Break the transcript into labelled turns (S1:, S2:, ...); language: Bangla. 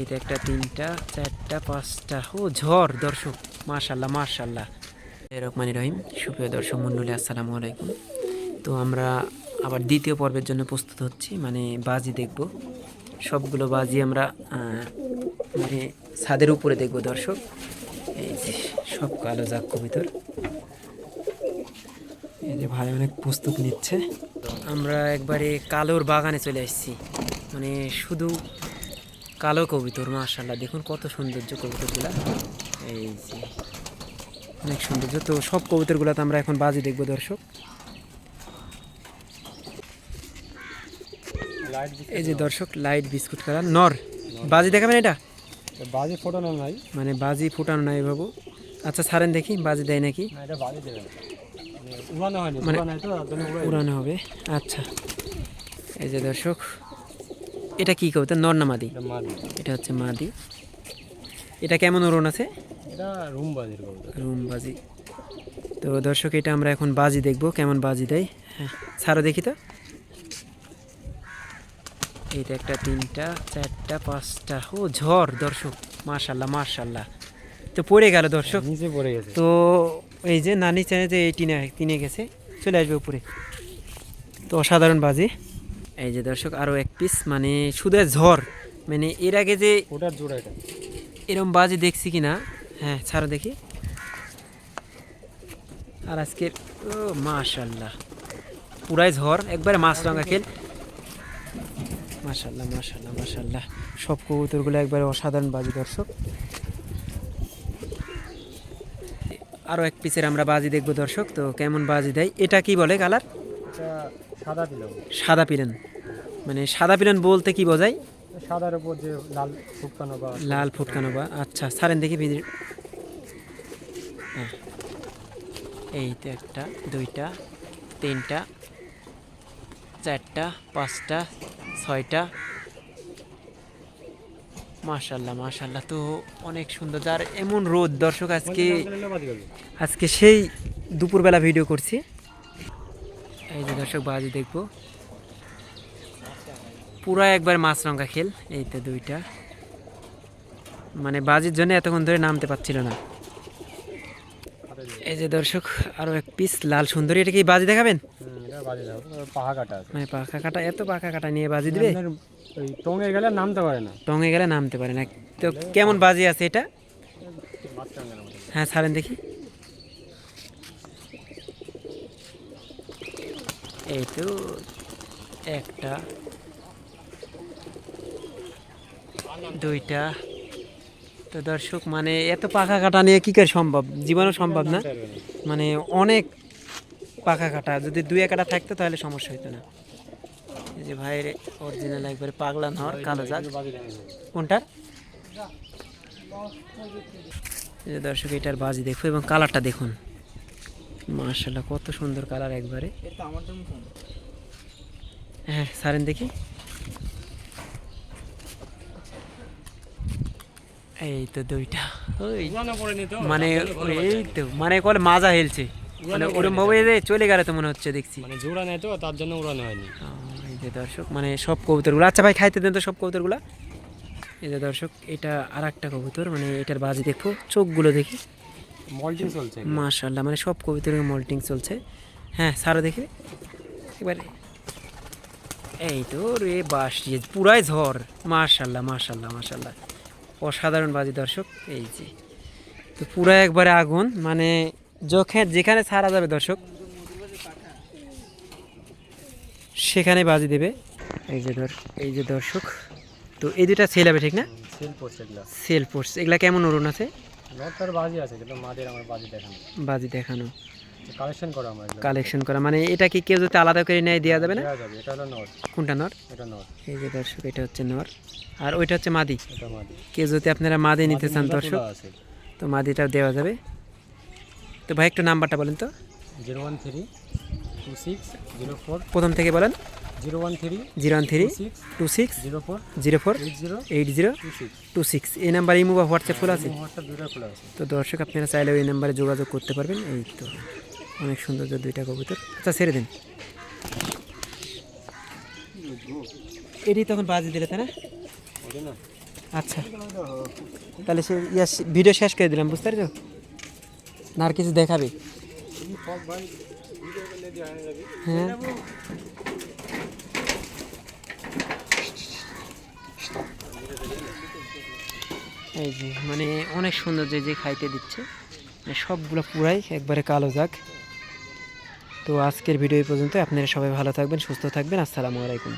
S1: এইটা একটা তিনটা, চারটা, পাঁচটা। ও, ঝড়, দর্শক। মাশাল্লাহ মাশাল্লাহ। রহমানি রহিম, সুপ্রিয় দর্শক মণ্ডলী, আসসালামু আলাইকুম। তো আমরা আবার দ্বিতীয় পর্বের জন্য প্রস্তুত হচ্ছি মানে বাজি দেখব। সবগুলো বাজি আমরা মানে ছাদের উপরে দেখব, দর্শক। এই যে সব কালো জাক কবিতর এই যে ভাই অনেক প্রস্তুত নিচ্ছে। আমরা একবারে কালোর বাগানে চলে আসছি। মানে শুধু কালো কবিতর মাশাল্লাহ দেখুন কত সৌন্দর্য কবিতরগুলা। এই যে অনেক সৌন্দর্য। তো সব কবুতরগুলো তো আমরা এখন বাজি দেখব দর্শক। এই যে দর্শক লাইট বিস্কুট কালার। নর বাজি দেখাবেন এটা?
S2: বাজি ফোটানো নাই।
S1: মানে বাজি ফোটানো নাই বাবু। আচ্ছা ছাড়েন দেখি বাজি দেয় নাকি?
S2: মানে উড়ানো
S1: মানে-
S2: উড়ানো
S1: হবে। আচ্ছা। এই যে দর্শক এটা কি কবিতা? নর না মাদি।
S2: এটা
S1: হচ্ছে মাদি। এটা কেমন ওরণ আছে?
S2: এটা রুম বাজির কবুতর
S1: রুম বাজি তো দর্শক এটা আমরা এখন বাজি দেখব। কেমন বাজি দেয়? হ্যাঁ ছাড়ো দেখি তো। এইটা একটা তিনটা চারটা পাঁচটা। ও ঝড় দর্শক। মাশাল্লাহ মাশাল্লাহ। তো পড়ে গেল দর্শক।
S2: নিচে পড়ে গেছে।
S1: তো এই যে নানি চায় যে এই টিনে টিনে গেছে চলে আসবে উপরে। তো অসাধারণ বাজি। এই যে দর্শক আরও এক পিস মানে শুধু ঝড়। মানে এর আগে যে
S2: ওটার জোড়া এটা।
S1: এরম বাজি দেখছি কি না হ্যাঁ ছাড়ো দেখি। আর আজকের ও মাশাল্লাহ। পুরাই ঝড় একবারে মাছ রঙা খেল। মাশাল্লাহ মাশাল্লাহ মাশাল্লাহ। সব কবুতরগুলো একবারে অসাধারণ বাজি দর্শক। আরও এক পিসের আমরা বাজি দেখব দর্শক। তো কেমন বাজি দেয়? এটা কি বলে কালার?
S2: সাদা দিলাম
S1: সাদা পিলেন। মানে সাদা পিলেন বলতে কি বোঝায়?
S2: সাদার উপর যে লাল ফুটকানো বা
S1: লাল ফুটকানো বা আচ্ছা ছাড়েন দেখি ভিডিও হ্যাঁ। এই তো একটা দুইটা তিনটা চারটা পাঁচটা ছয়টা। মাশাল্লাহ মাশাল্লাহ তো অনেক সুন্দর। যার এমন রোদ দর্শক আজকে আজকে সেই দুপুরবেলা ভিডিও করছি। এই যে দর্শক বাজি দেখব। পুরা একবার মাছ রঙা খেল এই তো দুইটা। মানে বাজির জন্য এতক্ষণ ধরে নামতে পারছিল না। এই যে দর্শক আরও এক পিস লাল সুন্দরী এটা কি বাজি দেখাবেন?
S2: কাটা
S1: মানে পাখা কাটা এত পাখা কাটা নিয়ে বাজি দিবে?
S2: টঙে গেলে নামতে পারে না।
S1: টঙে গেলে নামতে পারে না। তো কেমন বাজি আছে এটা। হ্যাঁ ছাড়েন দেখি। এই তো, একটা, দুইটা। তো দর্শক মানে এত পাখা কাটা নিয়ে কী করে সম্ভব? জীবনও সম্ভব না। মানে অনেক পাখা কাটা। যদি দুই একটা থাকতো তাহলে সমস্যা হতো না। এই যে ভাইয়ের অরিজিনাল একবারে পাগলা নহর কালো
S2: হবে।
S1: কোনটার দর্শক, এটার বাজি দেখো এবং কালারটা দেখুন। মার্শাল্লাহ কত সুন্দর কালার একবারে। হ্যাঁ সারেন দেখি। এই তো দুইটা। ওই মানে এই তো মানে কলে মাজা হেলছে। মানে ওরম ভাবে চলে গেলে তো মনে হচ্ছে দেখছি।
S2: মানে জোড়া নেই তো তার জন্য উড়ানো হয়নি।
S1: এই যে দর্শক মানে সব কবুতরগুলো। আচ্ছা ভাই খাইতে দেন তো সব কবুতরগুলো। এই যে দর্শক এটা আর একটা কবুতর মানে এটার বাজি দেখো চোখগুলো দেখি।
S2: মল্টিং চলছে
S1: মাশাল্লাহ মানে সব কবুতরের মল্টিং চলছে। হ্যাঁ সারো দেখি। এবারে। এই তো রে বাস পুরাই ঝড়। মাশাল্লাহ মাশাল্লাহ মাশাল্লাহ অসাধারণ বাজি দর্শক এই যে। তো পুরা একবারে আগুন মানে যখন যেখানে ছাড়া যাবে দর্শক সেখানে বাজি দেবে। এই যে ধর এই যে দর্শক। তো এই দুটা সেল হবে ঠিক না?
S2: সেল পড়ছে এগুলা।
S1: সেল ফোর্স এগুলা কেমন ওরণ আছে?
S2: বাজি আছে কিন্তু মাদের আমার বাজি দেখানো।
S1: বাজি দেখানো।
S2: কালেকশন করা আমার
S1: কালেকশন করা মানে এটা কি কেউ যদি আলাদা করে নেয় দেওয়া যাবে না?
S2: দেওয়া যাবে এটা হলো নর।
S1: কোনটা নর?
S2: এটা নর।
S1: এই যে দর্শক এটা হচ্ছে নর। আর ওইটা হচ্ছে মাদি।
S2: এটা মাদি।
S1: কেউ যদি আপনারা মাদি নিতে চান দর্শক তো মাদিটাও দেওয়া যাবে। তো ভাই একটু নাম্বারটা বলেন তো।
S2: Zero one three two six zero four
S1: প্রথম থেকে বলেন।
S2: Zero one three
S1: zero one three two six
S2: zero four
S1: zero four
S2: eight zero two six
S1: এই নাম্বার ইমো বা হোয়াটসঅ্যাপ খোলা আছে? তো দর্শক আপনারা চাইলে ওই নাম্বারে যোগাযোগ করতে পারবেন। এই তো অনেক সুন্দর যে দুইটা কবুতর। আচ্ছা ছেড়ে দিন। এটি তখন বাজি দিলে তাই না? আচ্ছা তাহলে সে ভিডিও শেষ করে দিলাম বুঝতে পারছ? না আর কিছু দেখাবে? হ্যাঁ। এই যে মানে অনেক সুন্দর যে যে খাইতে দিচ্ছে। মানে সবগুলো পুরাই একবারে কালো যাক তো আজকের ভিডিও পর্যন্ত আপনারা সবাই ভালো থাকবেন, সুস্থ থাকবেন। আসসালামু আলাইকুম।